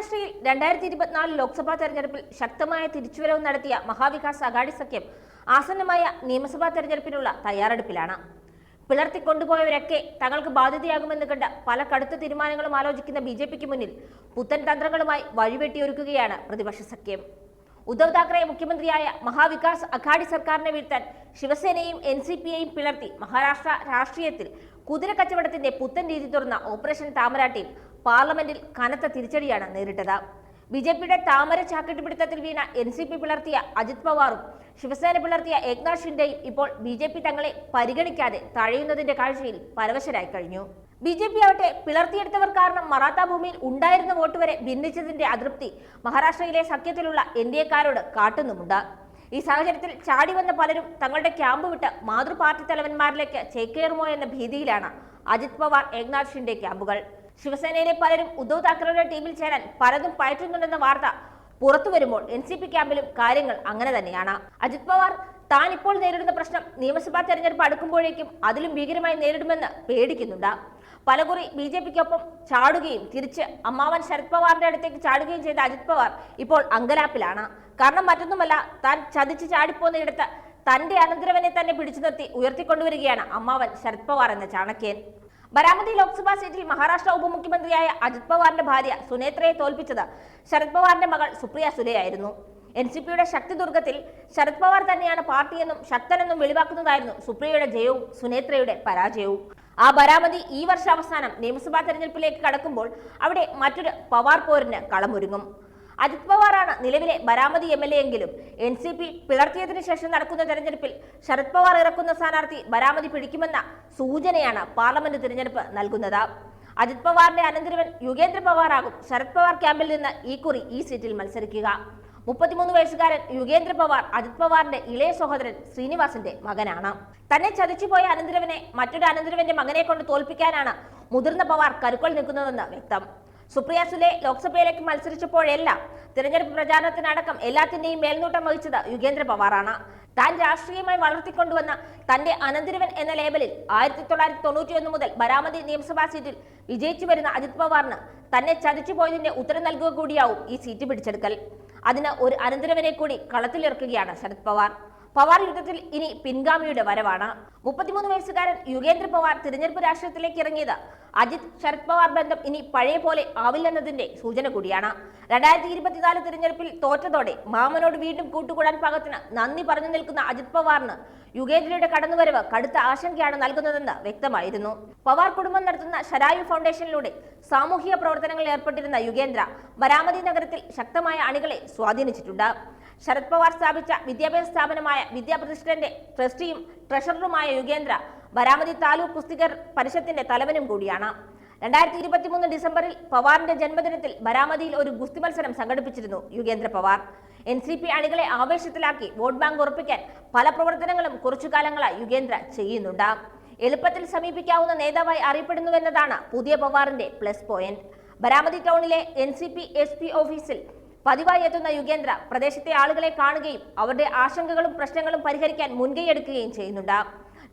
മഹാരാഷ്ട്രയിൽ രണ്ടായിരത്തി ഇരുപത്തിനാല് ലോക്സഭാ തെരഞ്ഞെടുപ്പിൽ ശക്തമായ തിരിച്ചുവരവ് നടത്തിയ മഹാവികാസ് അഗാഡി സഖ്യം ആസന്നമായ നിയമസഭാ തെരഞ്ഞെടുപ്പിനുള്ള തയ്യാറെടുപ്പിലാണ്. പിളർത്തിക്കൊണ്ടുപോയവരൊക്കെ തങ്ങൾക്ക് ബാധ്യതയാകുമെന്ന് കണ്ട പല കടുത്ത തീരുമാനങ്ങളും ആലോചിക്കുന്ന ബി ജെ പിക്ക് മുന്നിൽ പുത്തൻ തന്ത്രങ്ങളുമായി വഴിവെട്ടിയൊരുക്കുകയാണ് പ്രതിപക്ഷ സഖ്യം. ഉദ്ധവ് താക്കറെ മുഖ്യമന്ത്രിയായ മഹാവികാസ് അഘാഡി സർക്കാരിനെ വീഴ്ത്താൻ ശിവസേനയും എൻ സി പിയെയും പിളർത്തി മഹാരാഷ്ട്ര രാഷ്ട്രീയത്തിൽ കുതിര കച്ചവടത്തിന്റെ പുത്തൻ രീതി തുറന്ന ഓപ്പറേഷൻ താമര ടീം പാർലമെന്റിൽ കനത്ത തിരിച്ചടിയാണ് നേരിട്ടത്. ബി ജെ പിയുടെ താമര ചാക്കിട്ടുപിടുത്തത്തിൽ വീണ എൻ സി പി പിളർത്തിയ അജിത് പവാറും ശിവസേന പിളർത്തിയ ഏക്നാഥ് ഷിൻഡെയും ഇപ്പോൾ ബി ജെ പി തങ്ങളെ പരിഗണിക്കാതെ തഴയുന്നതിന്റെ കാഴ്ചയിൽ പരവശരായി കഴിഞ്ഞു. ബി ജെ പി ആവട്ടെ പിളർത്തിയെടുത്തവർ കാരണം മറാത്ത ഭൂമിയിൽ ഉണ്ടായിരുന്ന വോട്ട് വരെ ഭിന്നിച്ചതിന്റെ അതൃപ്തി മഹാരാഷ്ട്രയിലെ സഖ്യത്തിലുള്ള എൻ ഡി എക്കാരോട് കാട്ടുന്നുമുണ്ട്. ഈ സാഹചര്യത്തിൽ ചാടി വന്ന പലരും തങ്ങളുടെ ക്യാമ്പ് വിട്ട് മാതൃപാർട്ടി തലവന്മാരിലേക്ക് ചേക്കേറുമോ എന്ന ഭീതിയിലാണ് അജിത് പവാർ ഏക്നാഥ് ഷിൻഡെ ക്യാമ്പുകൾ. ശിവസേനയിലെ പലരും ഉദ്ധവ് താക്കറെയുടെ ടീമിൽ ചേരാൻ പലതും പയറ്റുന്നുണ്ടെന്ന വാർത്ത പുറത്തു വരുമ്പോൾ എൻ സി പി ക്യാമ്പിലും കാര്യങ്ങൾ അങ്ങനെ തന്നെയാണ്. അജിത് പവാർ താൻ ഇപ്പോൾ നേരിടുന്ന പ്രശ്നം നിയമസഭാ തെരഞ്ഞെടുപ്പ് അടുക്കുമ്പോഴേക്കും അതിലും ഭീകരമായി നേരിടുമെന്ന് പേടിക്കുന്നുണ്ട്. പലകുറി ബി ജെ പിക്കൊപ്പം ചാടുകയും തിരിച്ച് അമ്മാവൻ ശരത് പവാറിന്റെ അടുത്തേക്ക് ചാടുകയും ചെയ്ത അജിത് പവാർ ഇപ്പോൾ അങ്കലാപ്പിലാണ്. കാരണം മറ്റൊന്നുമല്ല താൻ ചതിച്ച് ചാടിപ്പോന്നയിടത്ത് തന്റെ അനന്തരവനെ തന്നെ പിടിച്ചു നിർത്തി ഉയർത്തിക്കൊണ്ടുവരികയാണ് അമ്മാവൻ ശരത് പവാർ എന്ന ചാണക്യൻ. ബരാമതി ലോക്സഭാ സീറ്റിൽ മഹാരാഷ്ട്ര ഉപമുഖ്യമന്ത്രിയായ അജിത് പവാറിന്റെ ഭാര്യ സുനേത്രയെ തോൽപ്പിച്ചത് ശരത് പവാറിന്റെ മകൾ സുപ്രിയ സുലെയായിരുന്നു. എൻ സി പിയുടെ ശക്തി ദുർഗത്തിൽ ശരത് പവാർ തന്നെയാണ് പാർട്ടിയെന്നും ശക്തനെന്നും വെളിവാക്കുന്നതായിരുന്നു സുപ്രിയയുടെ ജയവും സുനേത്രയുടെ പരാജയവും. ആ ബരാമതി ഈ വർഷാവസാനം നിയമസഭാ തെരഞ്ഞെടുപ്പിലേക്ക് കടക്കുമ്പോൾ അവിടെ മറ്റൊരു പവാർ പോരിന് കളമൊരുങ്ങും. അജിത് പവാറാണ് നിലവിലെ ബരാമതി എം എൽ എ എങ്കിലും. എൻ സി പി പിളർത്തിയതിനു ശേഷം നടക്കുന്ന തെരഞ്ഞെടുപ്പിൽ ശരത് പവാർ ഇറക്കുന്ന സ്ഥാനാർത്ഥി ബരാമതി പിടിക്കുമെന്ന സൂചനയാണ് പാർലമെന്റ് തിരഞ്ഞെടുപ്പ് നൽകുന്നത്. അജിത് പവാറിന്റെ അനന്തരവൻ യുഗേന്ദ്ര പവാറാകും ശരത് പവാർ ക്യാമ്പിൽ നിന്ന് ഈ കുറി ഈ സീറ്റിൽ മത്സരിക്കുക. മുപ്പത്തിമൂന്ന് വയസ്സുകാരൻ യുഗേന്ദ്ര പവാർ അജിത് പവാറിന്റെ ഇളയ സഹോദരൻ ശ്രീനിവാസിന്റെ മകനാണ്. തന്നെ ചതിച്ചുപോയ അനന്തരവനെ മറ്റൊരു അനന്തരവന്റെ മകനെ കൊണ്ട് തോൽപ്പിക്കാനാണ് മുതിർന്ന പവാർ കരുക്കൾ നിൽക്കുന്നതെന്ന് വ്യക്തം. സുപ്രിയ സുലെ ലോക്സഭയിലേക്ക് മത്സരിച്ചപ്പോഴെല്ലാം തിരഞ്ഞെടുപ്പ് പ്രചാരണത്തിനടക്കം എല്ലാത്തിന്റെയും മേൽനോട്ടം വഹിച്ചത് യുഗേന്ദ്ര പവാറാണ്. താൻ രാഷ്ട്രീയമായി വളർത്തിക്കൊണ്ടുവന്ന തന്റെ അനന്തിരവൻ എന്ന ലേബലിൽ ആയിരത്തി തൊള്ളായിരത്തി തൊണ്ണൂറ്റി ഒന്ന് മുതൽ ബരാമതി നിയമസഭാ സീറ്റിൽ വിജയിച്ചു വരുന്ന അജിത് പവാറിന് തന്നെ ചതിച്ചു പോയതിന്റെ ഉത്തരം നൽകുക കൂടിയാവും ഈ സീറ്റ് പിടിച്ചെടുക്കൽ. അതിന് ഒരു അനന്തരവനെ കൂടി കളത്തിലിറക്കുകയാണ് ശരത് പവാർ. പവാർ യുദ്ധത്തിൽ ഇനി പിൻഗാമിയുടെ വരവാണ്. മുപ്പത്തിമൂന്ന് വയസ്സുകാരൻ യുഗേന്ദ്ര പവാർ തിരഞ്ഞെടുപ്പ് രാഷ്ട്രീയത്തിലേക്ക് ഇറങ്ങിയത്. അജിത് ശരത് പവാർ ബന്ധം ഇനി പഴയ പോലെ ആവില്ലെന്നതിന്റെ സൂചന കൂടിയാണ്. രണ്ടായിരത്തി ഇരുപത്തിനാല് തിരഞ്ഞെടുപ്പിൽ തോറ്റതോടെ മാമനോട് വീണ്ടും കൂട്ടുകൂടാൻ പാകത്തിന് നന്ദി പറഞ്ഞു നിൽക്കുന്ന അജിത് പവാറിന് യുഗേന്ദ്രയുടെ കടന്നുവരവ് കടുത്ത ആശങ്കയാണ് നൽകുന്നതെന്ന് വ്യക്തമായിരുന്നു. പവാർ കുടുംബം നടത്തുന്ന ശരായു ഫൗണ്ടേഷനിലൂടെ സാമൂഹിക പ്രവർത്തനങ്ങളിൽ ഏർപ്പെട്ടിരുന്ന യുഗേന്ദ്ര ബരാമതി നഗരത്തിൽ ശക്തമായ അണികളെ സ്വാധീനിച്ചിട്ടുണ്ട്. ശരത് പവാർ സ്ഥാപിച്ച വിദ്യാഭ്യാസ സ്ഥാപനമായ വിദ്യാപ്രതിഷ്ഠന്റെ ട്രസ്റ്റിയും ട്രഷററുമായ യുഗേന്ദ്ര ബരാമതി താലൂക്ക് കുസ്തികർ പരിഷത്തിന്റെ തലവനും കൂടിയാണ്. രണ്ടായിരത്തി ഇരുപത്തിമൂന്ന് ഡിസംബറിൽ പവാറിന്റെ ജന്മദിനത്തിൽ ബരാമതിയിൽ ഒരു ഗുസ്തി മത്സരം സംഘടിപ്പിച്ചിരുന്നു Yugendra Pawar. N C P അണികളെ ആവേശത്തിലാക്കി വോട്ട് ബാങ്ക് ഉറപ്പിക്കാൻ പല പ്രവർത്തനങ്ങളും കുറച്ചു കാലങ്ങളായി യുഗേന്ദ്ര ചെയ്യുന്നുണ്ട്. എളുപ്പത്തിൽ സമീപിക്കാവുന്ന നേതാവായി അറിയപ്പെടുന്നുവെന്നതാണ് പുതിയ പവാറിന്റെ പ്ലസ് പോയിന്റ്. ബരാമതി ടൗണിലെ N C P S P ഓഫീസിൽ പതിവായി എത്തുന്ന യുഗേന്ദ്ര പ്രദേശത്തെ ആളുകളെ കാണുകയും അവരുടെ ആശങ്കകളും പ്രശ്നങ്ങളും പരിഹരിക്കാൻ മുൻകൈയെടുക്കുകയും ചെയ്യുന്നുണ്ട്.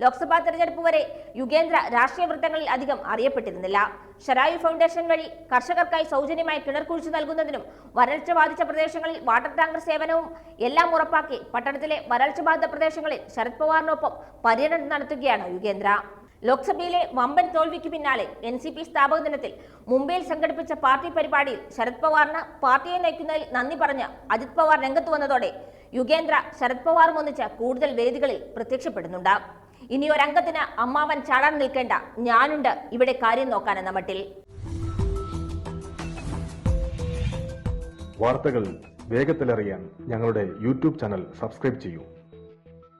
ലോക്സഭാ തെരഞ്ഞെടുപ്പ് വരെ യുഗേന്ദ്ര രാഷ്ട്രീയ വൃത്തങ്ങളിൽ അധികം അറിയപ്പെട്ടിരുന്നില്ല. ഷരായു ഫൗണ്ടേഷൻ വഴി കർഷകർക്കായി സൗജന്യമായി കിണർ കുഴിച്ചു നൽകുന്നതിനും വരൾച്ച ബാധിച്ച പ്രദേശങ്ങളിൽ വാട്ടർ ടാങ്കർ സേവനവും എല്ലാം ഉറപ്പാക്കി പട്ടണത്തിലെ വരൾച്ച ബാധിത പ്രദേശങ്ങളിൽ ശരത് പവാറിനൊപ്പം പര്യടനം നടത്തുകയാണ് യുഗേന്ദ്ര. ലോക്സഭയിലെ വമ്പൻ തോൽവിക്ക് പിന്നാലെ എൻ സി പി സ്ഥാപക ദിനത്തിൽ മുംബൈയിൽ സംഘടിപ്പിച്ച പാർട്ടി പരിപാടിയിൽ ശരത് പവാറിന് പാർട്ടിയെ നയിക്കുന്നതിൽ നന്ദി പറഞ്ഞ് അജിത് പവാർ രംഗത്ത് വന്നതോടെ യുഗേന്ദ്ര ശരത് പവാറും ഒന്നിച്ച് കൂടുതൽ വേദികളിൽ പ്രത്യക്ഷപ്പെടുന്നുണ്ട്. ഇനി ഒരംഗത്തിന് അമ്മാവൻ ചാടാൻ നിൽക്കേണ്ട ഞാനുണ്ട് ഇവിടെ കാര്യം നോക്കാനെന്ന മട്ടിൽ. വാർത്തകൾ വേഗത്തിലറിയാൻ ഞങ്ങളുടെ യൂട്യൂബ് ചാനൽ സബ്സ്ക്രൈബ് ചെയ്യൂ.